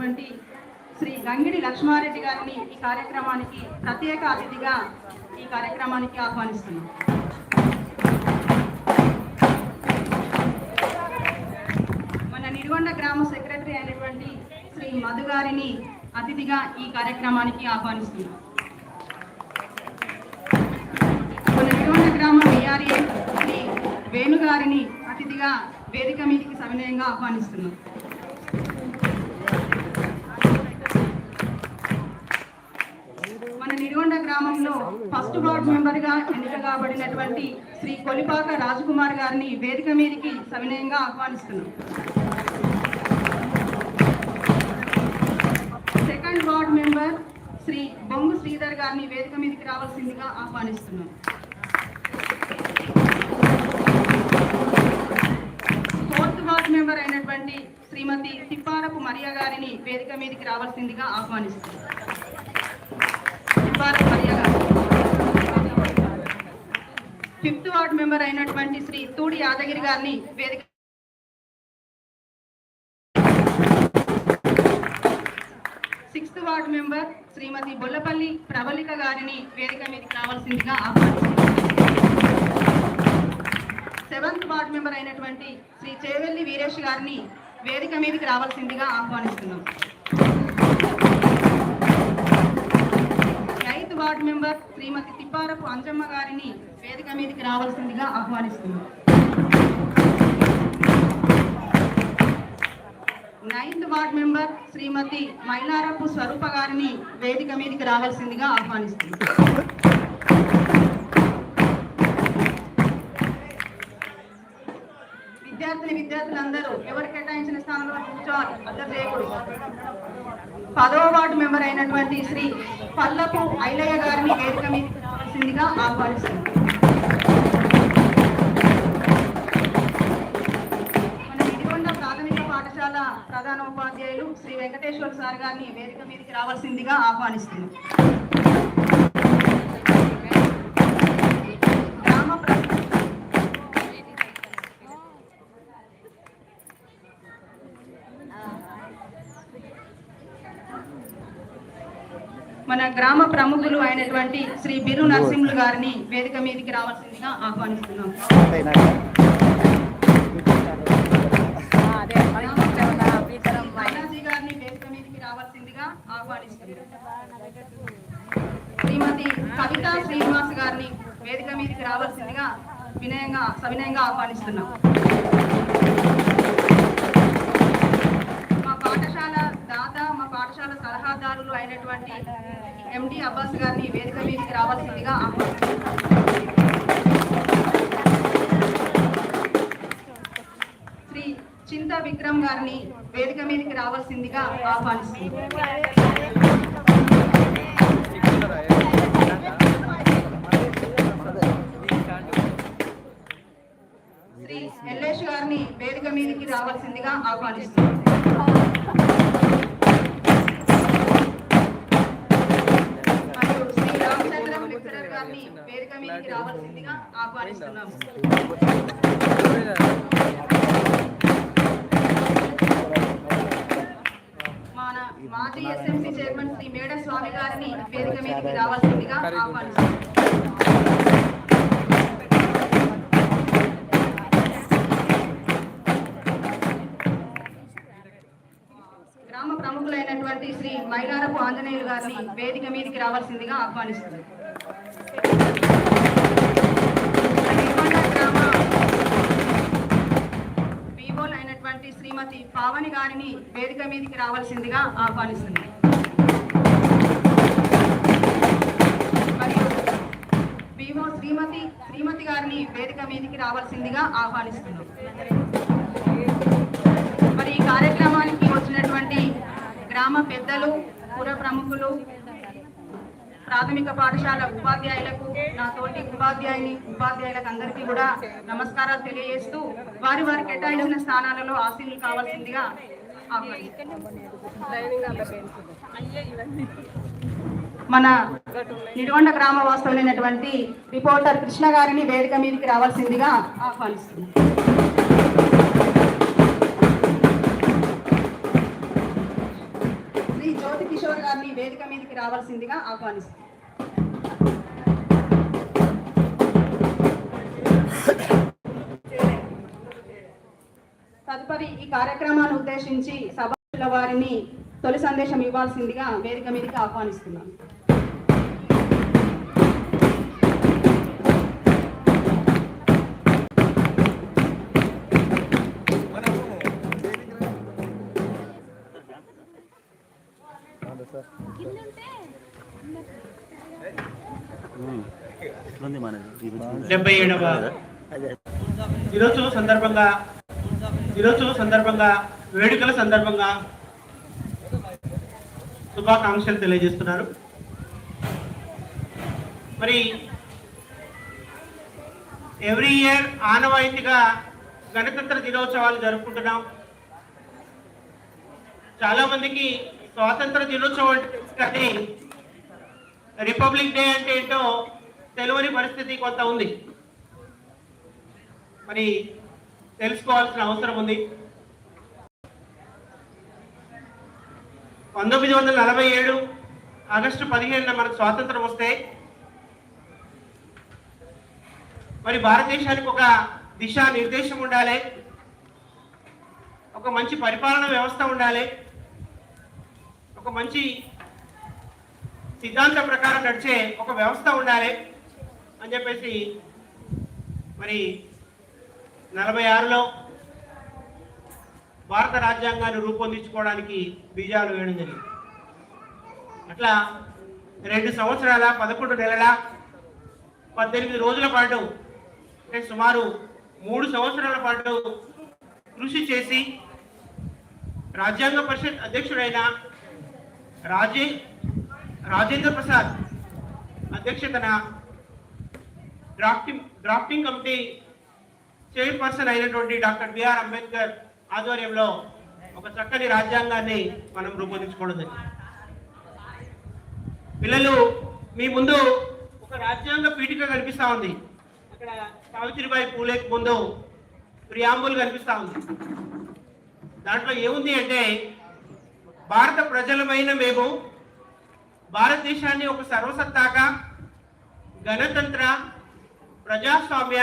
అయినటువంటి శ్రీ గంగిడి లక్ష్మారెడ్డి గారిని ఈ కార్యక్రమానికి ప్రత్యేక అతిథిగా ఈ కార్యక్రమానికి ఆహ్వానిస్తున్నాం. మన నిడిగొండ గ్రామ సెక్రటరీ అయినటువంటి శ్రీ మధు గారిని అతిథిగా ఈ కార్యక్రమానికి ఆహ్వానిస్తున్నాం. మన నిడిగొండ గ్రామ విఆర్ఏ శ్రీ వేణు గారిని అతిథిగా వేదిక మీదకి సవినయంగా ఆహ్వానిస్తున్నాం. గ్రామంలో ఫస్ట్ వార్డ్ మెంబర్గా ఎన్నిక కాబడినటువంటి శ్రీ కొలిపాక రాజకుమార్ గారిని వేదిక మీదకి సవినయంగా ఆహ్వానిస్తున్నాం. Second ward member Shri Bongu Sridhar గారిని వేదిక మీదకి రావాల్సిందిగా ఆహ్వానిస్తున్నాం. ఫోర్త్ వార్డ్ మెంబర్ అయినటువంటి శ్రీమతి తిప్పారపు మరియా గారిని వేదిక మీదకి రావాల్సిందిగా ఆహ్వానిస్తున్నాం. ఫిఫ్త్ వార్డ్ మెంబర్ అయినటువంటి శ్రీ తూడి యాదగిరి గారిని వేదిక sixth ward member Shrimati Bollapalli Prabalika గారిని వేదిక మీదకి రావాల్సిందిగా ఆహ్వానిస్తున్నాం. సెవెంత్ వార్డ్ మెంబర్ అయినటువంటి శ్రీ చేవెల్లి వీరేష్ గారిని వేదిక మీదకి రావాల్సిందిగా ఆహ్వానిస్తున్నాం. వార్డు మెంబర్ శ్రీమతి తిప్పారపు అంజమ్మ గారిని వేదిక మీదకి రావాల్సిందిగా ఆహ్వానిస్తున్నాం. Ninth ward member Shrimati Mailarapu Swarupa గారిని వేదిక మీదకి రావాల్సిందిగా ఆహ్వానిస్తున్నాం. విద్యార్థిని విద్యార్థులందరూ ఎవరు కేటాయించిన స్థానం కూర్చోవాలి పదవ వార్డు మెంబర్ అయినటువంటి శ్రీ పల్లపు ఐలయ్య గారిని వేదిక మీదకి రావాల్సిందిగా మన ఇదిగొండ ప్రాథమిక పాఠశాల ప్రధాన ఉపాధ్యాయులు శ్రీ వెంకటేశ్వర సార్ గారిని వేదిక మీదకి రావాల్సిందిగా ఆహ్వానిస్తున్నారు మన గ్రామ ప్రముఖులు అయినటువంటి శ్రీ బిరు నరసింహులు గారిని వేదిక మీదకి రావాల్సిందిగా ఆహ్వానిస్తున్నాం. గారిని వేదిక మీదకి రావాల్సిందిగా ఆహ్వానిస్తున్నాం. శ్రీమతి కవిత శ్రీనివాస్ గారిని వేదిక మీదకి రావాల్సిందిగా వినయంగా సవినయంగా ఆహ్వానిస్తున్నాం. పాఠశాల అయినటువంటి ఎండి అబ్బాస్ గారిని వేదిక మీదకి రావాల్సిందిగా శ్రీ చింత విక్రమ్ గారిని వేదిక మీదకి రావాల్సిందిగా ఆహ్వానిస్తున్నాం శ్రీ ఎల్లేష్ గారిని వేదిక మీదకి రావాల్సిందిగా ఆహ్వానిస్తున్నాం రామచంద్రం గారిని వేదిక మీదకి రావాల్సిందిగా ఆహ్వానిస్తున్నాం మన మాజీ ఎస్ఎంసీ చైర్మన్ శ్రీ మేడ స్వామి గారిని వేదిక మీదకి రావాల్సిందిగా ఆహ్వానిస్తున్నాం గ్రామ ప్రముఖులైనటువంటి శ్రీ మైలారపు ఆంజనేయులు గారిని వేదిక మీదకి రావాల్సిందిగా ఆహ్వానిస్తున్నారు గారిని వేదిక మీదకి రావాల్సిందిగా ఆహ్వానిస్తుంది. మరియు భీమో శ్రీమతి శ్రీమతి గారిని వేదిక మీదకి రావాల్సిందిగా ఆహ్వానిస్తున్నాం. మరి ఈ కార్యక్రమానికి వచ్చినటువంటి గ్రామ పెద్దలు పుర ప్రముఖులు ప్రాథమిక పాఠశాల ఉపాధ్యాయులకు నా తోటి ఉపాధ్యాయుని ఉపాధ్యాయులకు అందరికీ కూడా నమస్కారాలు తెలియజేస్తూ వారి వారి కేటాయించిన స్థానాలలో ఆశీలు కావాల్సిందిగా మన నిడుగొండ గ్రామ వాస్తవులైనటువంటి రిపోర్టర్ కృష్ణ గారిని వేదిక మీదకి రావాల్సిందిగా ఆహ్వానిస్తుంది శ్రీ జ్యోతి కిషోర్ గారిని వేదిక మీదకి రావాల్సిందిగా ఆహ్వానిస్తుంది తదుపరి ఈ కార్యక్రమాన్ని ఉద్దేశించి సభ్యుల వారిని తొలి సందేశం ఇవ్వాల్సిందిగా వేదిక మీదకి ఆహ్వానిస్తున్నాను డెబ్బై ఏడవ దినోత్సవం సందర్భంగా దినోత్సవం సందర్భంగా వేడుకల సందర్భంగా శుభాకాంక్షలు తెలియజేస్తున్నారు. మరి ఎవ్రీ ఇయర్ ఆనవాయితీగా గణతంత్ర దినోత్సవాలు జరుపుకుంటున్నాం. చాలామందికి స్వాతంత్ర దినోత్సవం అంటే కానీ రిపబ్లిక్ డే అంటే ఏంటో తెలియని పరిస్థితి కొంత ఉంది. మరి తెలుసుకోవాల్సిన అవసరం ఉంది. పంతొమ్మిది వందల నలభై ఏడు ఆగస్టు పదిహేనున మనకు స్వాతంత్రం వస్తే మరి భారతదేశానికి ఒక దిశా నిర్దేశం ఉండాలి. ఒక మంచి పరిపాలన వ్యవస్థ ఉండాలి. ఒక మంచి సిద్ధాంతం ప్రకారం నడిచే ఒక వ్యవస్థ ఉండాలి అని చెప్పేసి మరి నలభై ఆరులో భారత రాజ్యాంగాన్ని రూపొందించుకోవడానికి బీజాలు వేయడం జరిగింది. అట్లా రెండు సంవత్సరాల పదకొండు నెలల పద్దెనిమిది రోజుల పాటు అంటే సుమారు మూడు సంవత్సరాల పాటు కృషి చేసి రాజ్యాంగ పరిషత్ అధ్యక్షుడైన రాజే రాజేంద్ర ప్రసాద్ అధ్యక్షతన డ్రాఫ్టింగ్ డ్రాఫ్టింగ్ కమిటీ చైర్పర్సన్ అయినటువంటి డాక్టర్ బిఆర్ అంబేద్కర్ ఆధ్వర్యంలో ఒక చక్కని రాజ్యాంగాన్ని మనం రూపొందించుకోవడం పిల్లలు మీ ముందు ఒక రాజ్యాంగ పీఠిక కనిపిస్తా ఉంది. అక్కడ సావిత్రిబాయి పూలేకి ముందు ప్రియాంబుల్ కనిపిస్తా ఉంది. దాంట్లో ఏముంది అంటే భారత ప్రజలమైన మేము భారతదేశాన్ని ఒక సర్వసత్తాక గణతంత్ర ప్రజాస్వామ్య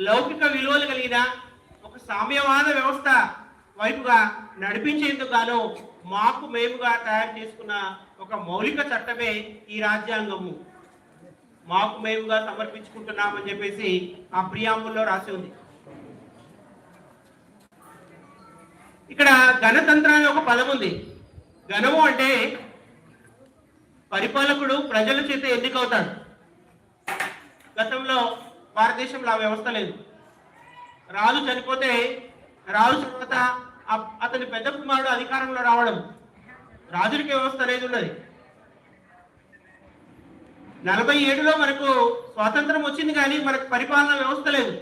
లౌకిక విలువలు కలిగిన ఒక సామ్యవాద వ్యవస్థ వైపుగా నడిపించేందుకు గాను మాకు మేముగా తయారు చేసుకున్న ఒక మౌలిక చట్టమే ఈ రాజ్యాంగము. మాకు మేముగా సమర్పించుకుంటున్నామని చెప్పేసి ఆ ప్రియాంబుల్లో రాసి ఉంది. ఇక్కడ గణతంత్రం అనే ఒక పదం ఉంది. గణము అంటే పరిపాలకుడు ప్రజల చేత ఎన్నికవుతాడు. గతంలో భారతదేశంలో ఆ వ్యవస్థ లేదు. రాజు చనిపోతే రాజు తర్వాత అతని పెద్ద కుమారుడు అధికారంలో రావడం రాజులకి వ్యవస్థ అనేది ఉన్నది నలభై ఏడులో మనకు స్వాతంత్రం వచ్చింది కానీ మనకు పరిపాలన వ్యవస్థ లేదు.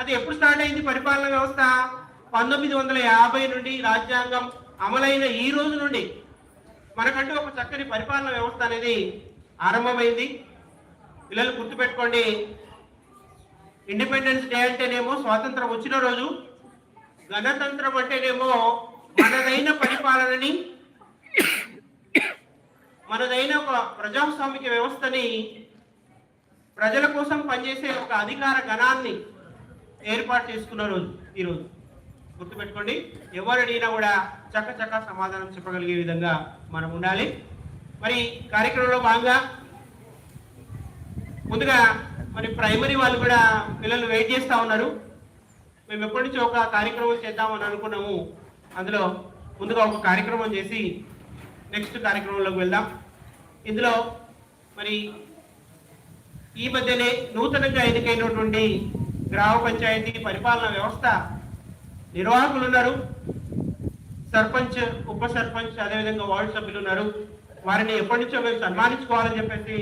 అది ఎప్పుడు స్టార్ట్ అయింది పరిపాలన వ్యవస్థ? పంతొమ్మిది వందల యాభై నుండి రాజ్యాంగం అమలైన ఈ రోజు నుండి. మనకంటూ ఒక చక్కని పరిపాలన వ్యవస్థ అనేది ఆరంభమైంది. పిల్లలు గుర్తుపెట్టుకోండి ఇండిపెండెన్స్ డే అంటేనేమో స్వాతంత్రం వచ్చిన రోజు గణతంత్రం అంటేనేమో మనదైన పరిపాలనని మనదైన ఒక ప్రజాస్వామిక వ్యవస్థని ప్రజల కోసం పనిచేసే ఒక అధికార గణాన్ని ఏర్పాటు చేసుకున్న రోజు ఈరోజు గుర్తుపెట్టుకోండి ఎవరు అడిగినా కూడా చక్క చక్క సమాధానం చెప్పగలిగే విధంగా మనం ఉండాలి. మరి కార్యక్రమంలో భాగంగా ముందుగా మరి ప్రైమరీ వాళ్ళు కూడా పిల్లలు వెయిట్ చేస్తూ ఉన్నారు. మేము ఎప్పటి నుంచో ఒక కార్యక్రమం చేద్దామని అనుకున్నాము. అందులో ముందుగా ఒక కార్యక్రమం చేసి నెక్స్ట్ కార్యక్రమంలోకి వెళ్దాం. ఇందులో మరి ఈ మధ్యనే నూతనంగా ఎన్నికైనటువంటి గ్రామ పంచాయతీ పరిపాలన వ్యవస్థ నిర్వాహకులు ఉన్నారు. సర్పంచ్ ఉప సర్పంచ్ అదేవిధంగా వార్డు సభ్యులు ఉన్నారు. వారిని ఎప్పటి నుంచో మేము సన్మానించుకోవాలని చెప్పేసి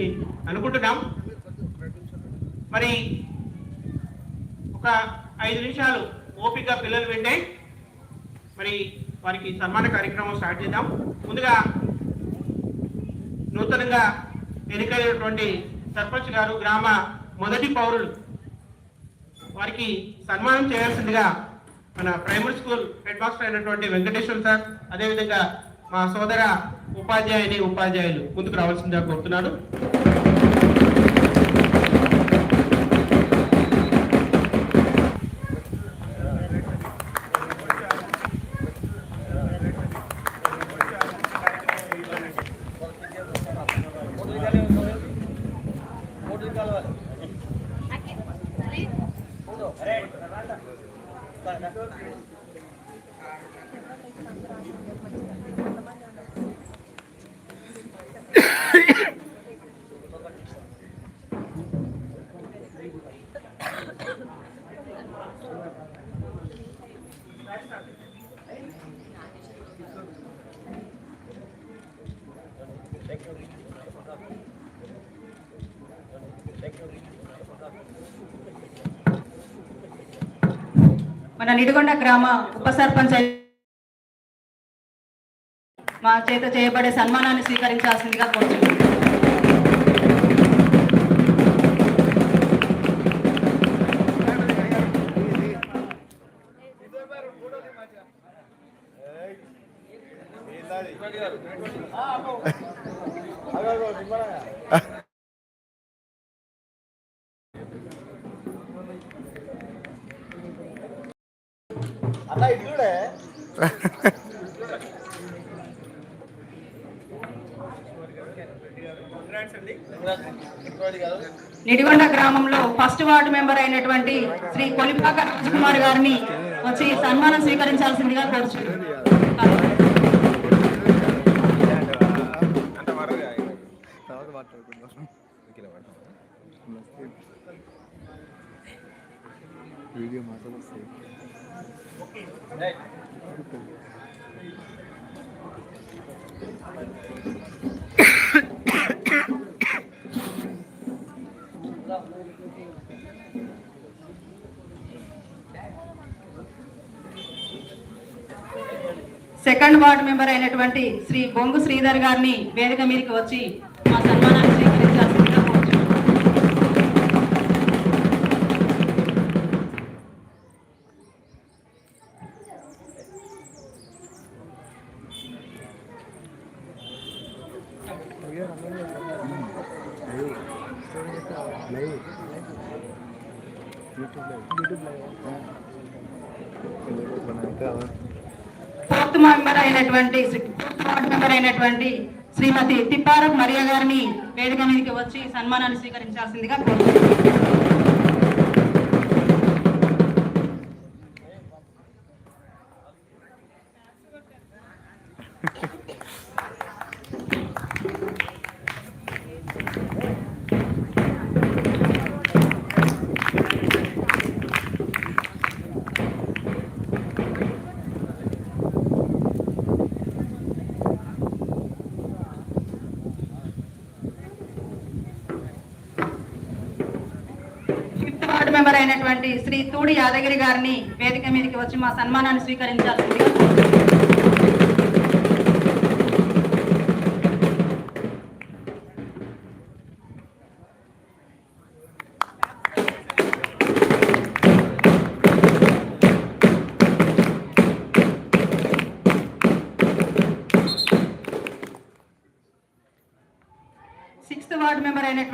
అనుకుంటున్నాం. మరి ఒక ఐదు నిమిషాలు ఓపిక పిల్లలు వింటే మరి వారికి సన్మాన కార్యక్రమం స్టార్ట్ చేద్దాం. ముందుగా నూతనంగా ఎన్నికైనటువంటి సర్పంచ్ గారు గ్రామ మొదటి పౌరులు వారికి సన్మానం చేయాల్సిందిగా మన ప్రైమరీ స్కూల్ హెడ్ మాస్టర్ అయినటువంటి వెంకటేశ్వర్ సార్ అదేవిధంగా మా సోదర ఉపాధ్యాయుని ఉపాధ్యాయులు ముందుకు రావాల్సిందిగా కోరుతున్నాను. మన నిడిగొండ గ్రామ ఉప సర్పంచ్ మా చేత చేయబడే సన్మానాన్ని స్వీకరించాల్సిందిగా కోరుతున్నాను నిడిగొండ గ్రామంలో ఫస్ట్ వార్డు మెంబర్ అయినటువంటి శ్రీ కొలిపాక రాజకుమార్ గారిని వచ్చి సన్మానం స్వీకరించాల్సిందిగా కోరుచున్నాను. మాట్లాడుకుందాం వీడియో వస్తాయి సెకండ్ వార్డు మెంబర్ అయినటువంటి శ్రీ బొంగు శ్రీధర్ గారిని వేదిక మీదకి వచ్చి మా సన్మానానికి లైవ్ ఫోర్త్ మెంబర్ అయినటువంటి ఫోర్త్ మెంబర్ అయినటువంటి శ్రీమతి తిప్పారపు మరియా గారిని వేదిక మీదకి వచ్చి సన్మానాన్ని స్వీకరించాల్సిందిగా కోరుతున్నాను. ఉన్నటువంటి శ్రీ తూడి యాదగిరి గారిని వేదిక మీదకి వచ్చి మా సన్మానాన్ని స్వీకరించాల్సిందిగా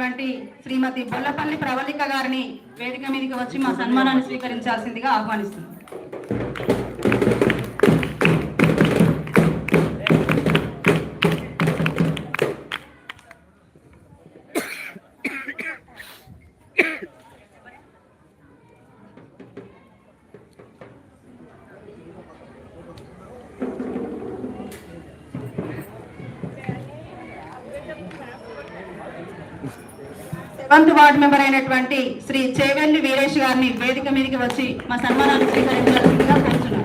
ఉన్నటువంటి శ్రీమతి బొల్లపల్లి ప్రవళిక గారిని వేదిక మీదకి వచ్చి మా సన్మానాన్ని స్వీకరించాల్సిందిగా ఆహ్వానిస్తుంది సెవెంత్ వార్డు మెంబర్ అయినటువంటి శ్రీ చేవెల్లి వీరేష్ గారిని వేదిక మీదకి వచ్చి మా సన్మానాన్ని స్వీకరించాల్సిందిగా కోరుచున్నాను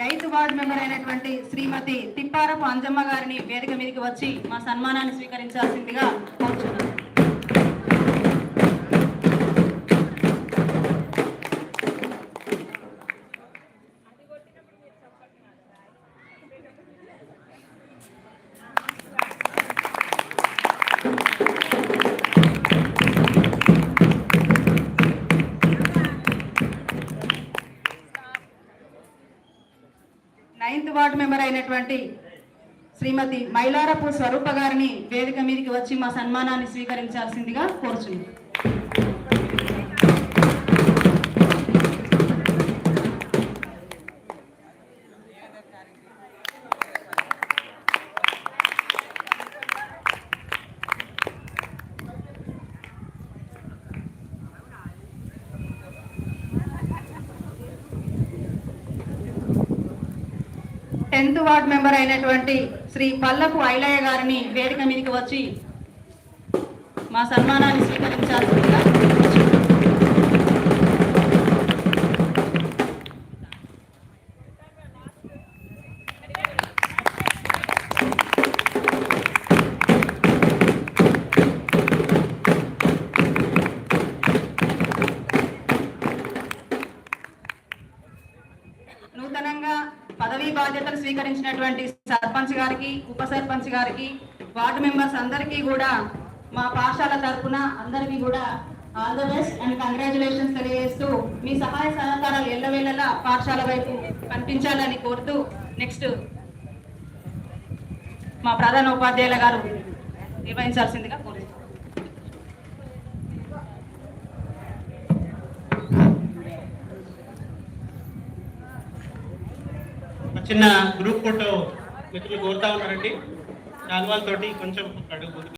ఎయిత్ వార్డు మెంబర్ అయినటువంటి శ్రీమతి తిప్పారపు అంజమ్మ గారిని వేదిక మీదకి వచ్చి మా సన్మానాన్ని స్వీకరించాల్సిందిగా కోరుచున్నాను నైన్త్ వార్డు మెంబర్ అయినటువంటి శ్రీమతి మైలారపు స్వరూప గారిని వేదిక మీదకి వచ్చి మా సన్మానాన్ని స్వీకరించాల్సిందిగా కోరుచున్నాను వార్డు మెంబర్ అయినటువంటి శ్రీ పల్లపు ఐలయ్య గారిని వేదిక మీదకి వచ్చి మా సన్మానాన్ని స్వీకరించాల్సిందిగా ఉన్నటువంటి సర్పంచ్ గారికి ఉప సర్పంచ్ గారికి వార్డు మెంబర్స్ అందరికీ కూడా మా పాఠశాల తరపున అందరికీ కూడా all the best and congratulations తెలియజేస్తూ మీ సహాయ సహకారాలు ఎల్లవేళలా పాఠశాల వైపు కనిపించాలని కోరుతూ నెక్స్ట్ మా ప్రధాన ఉపాధ్యాయుల గారు నిర్వహించాల్సిందిగా కోరుతున్నాను ఒక చిన్న గ్రూప్ ఫోటో మిత్రులు కోరుతా ఉన్నారండి. శాల్వాలతోటి కొంచెం అడుగు